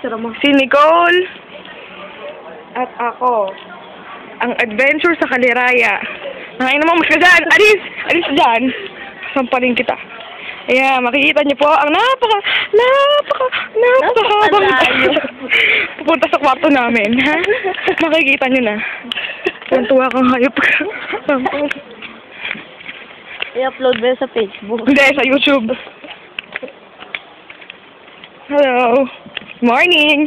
Si Nicole. At ako. Ang adventure sa Kaliraya. Nakain naman mas ka dyan. Alis! Alis dyan. Sampalin kita. Ayan, makikita niyo po ang napaka, napaka, napaka, Napakalayo. Pupunta sa kwarto namin, ha? Makikita niyo na. Tuntua kang hayop ka. I-upload mo sa Facebook. Hindi, sa YouTube. Hello. Morning.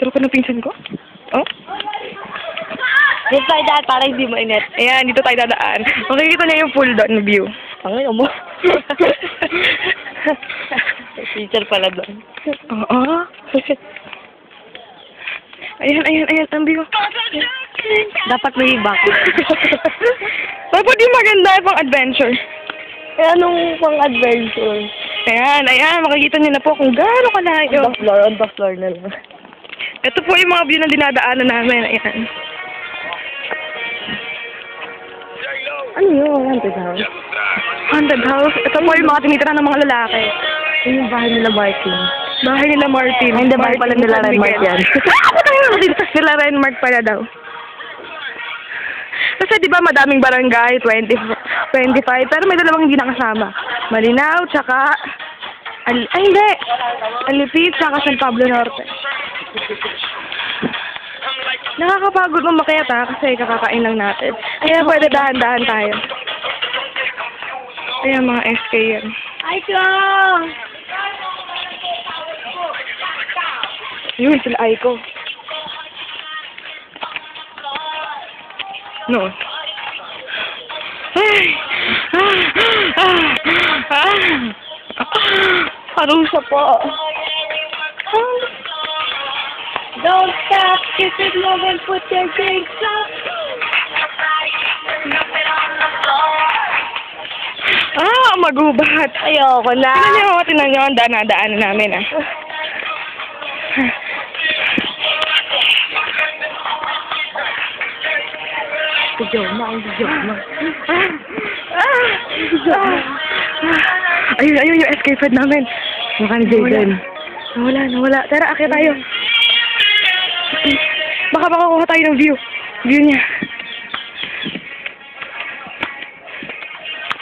Turo ko ng pinsan ko? Oh? Dito tayo daan para hindi mainit. Ayan, dito tayo dadaan. Makikita niyo yung full doon na view. Ang ino mo. Teacher pala doon. Oo. Ayan, ayan, ayan, ang view. Dapat may back. Dapat yung maganda pang adventure. Eh, anong pang adventure? Ayan, ayan, makikita niyo na po kung gaano kalayo. On the floor, on the floor na lang. Ito po yung mga view na dinadaanan namin. Ayan. Ano yun? Haunted house? Haunted house. Ito po yung mga tinitira ng mga lalaki. Yun yung bahay nila Martin. Bahay nila Martin. Ay, hindi, bahay pala nila Renmark yan. nila Renmark pala daw. Kasi di ba madaming barangay, 20, 25, pero may dalawang hindi nakasama. Malinaw, tsaka, Al ay hindi, Alipit, tsaka San Pablo Norte. Nakakapagod umakyat ha, kasi kakakain lang natin. Kaya pwede dahan-dahan tayo. Ayan mga SK yan. Ay, ko! Yun, sila Aiko. No. Ay! Ah! Ah! Ah! Po. Don't stop, it, love, and put your drinks up. Ah, magubat. Ayoko na. Tingnan niyo, tingnan niyo ang daan-daanan namin ah. Si Joma, ang si Joma. Ayun, ayun yung escape pod namin. Mukha ni Jaden. Nawala, nawala. Tara, akit tayo. Baka makakuha tayo ng view. View niya.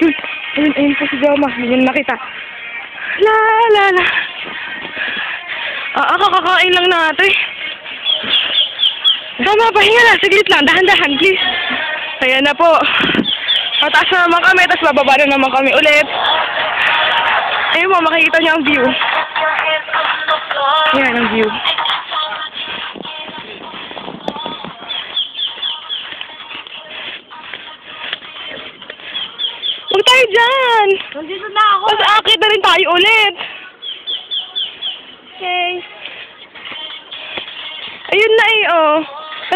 Yun, ayun, ayun po si Joma. Ayun nakita. La, la, la. Ah, ako kakain lang natin. Tama, pahinga lang. Saglit lang. Dahan-dahan, please. Ayan na po. Pataas na naman kami, tapos bababa na naman kami ulit. Ayun mo, makikita niyo ang view. Yan ang view. Huwag tayo dyan! Nandito na ako. Tapos akit na rin tayo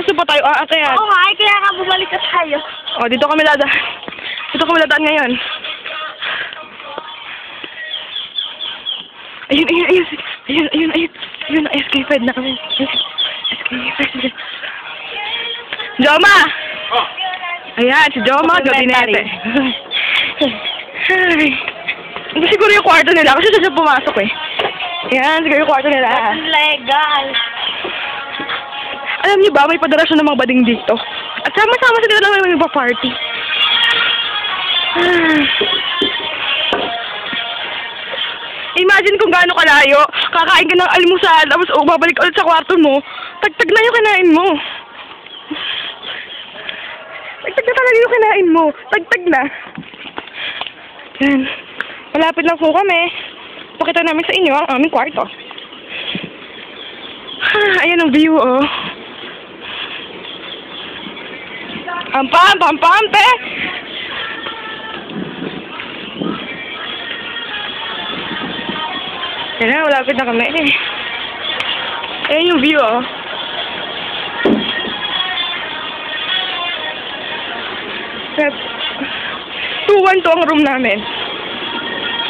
Tapos pa tayo aakyat. Oo nga, eh, kaya nga bumalik ka tayo. Oh, dito kami ladaan. Dito kami ladaan ngayon. Ayun, ayun, ayun. Ayun, ayun, ayun. Ayun, escape pod na kami. Escape pod. Joma! Ayan, si Joma, gabinete. Ay. Ito siguro yung kwarto nila kasi siya siya pumasok eh. Ayan, siguro yung kwarto nila. Legal. Alam niyo ba, may padarasyon ng mga bading dito. At sama-sama sila lang may party. Imagine kung gaano kalayo, kakain ka ng almusal, tapos oh, babalik ulit sa kwarto mo, tagtag na yung kinain mo. Tagtag na talaga yung kinain mo. Tagtag na. Yan. Malapit lang po kami. Pakita namin sa inyo ang aming kwarto. Ah, ayan ang view, oh. Pam pam pam pam te. Yan na, malapit na kami. Ayan yung view, oh. Set. 2-1 to ang room namin.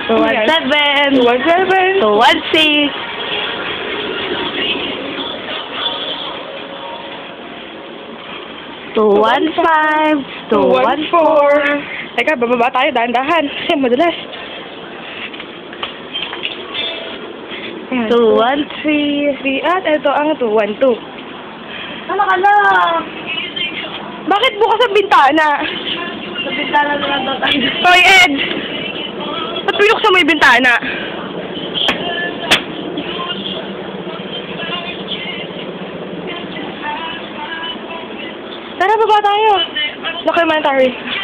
217. 217. 216. Two one five, two one four, Teka, bababa tayo, dahan-dahan. Kasi three. Three, at ito ang 212. Ano ka lang? Bakit bukas ang bintana? Sa bintana na lang daw tayo. Toy Ed! Ba't pinuksan mo yung bintana? Tara, baba tayo. Documentary.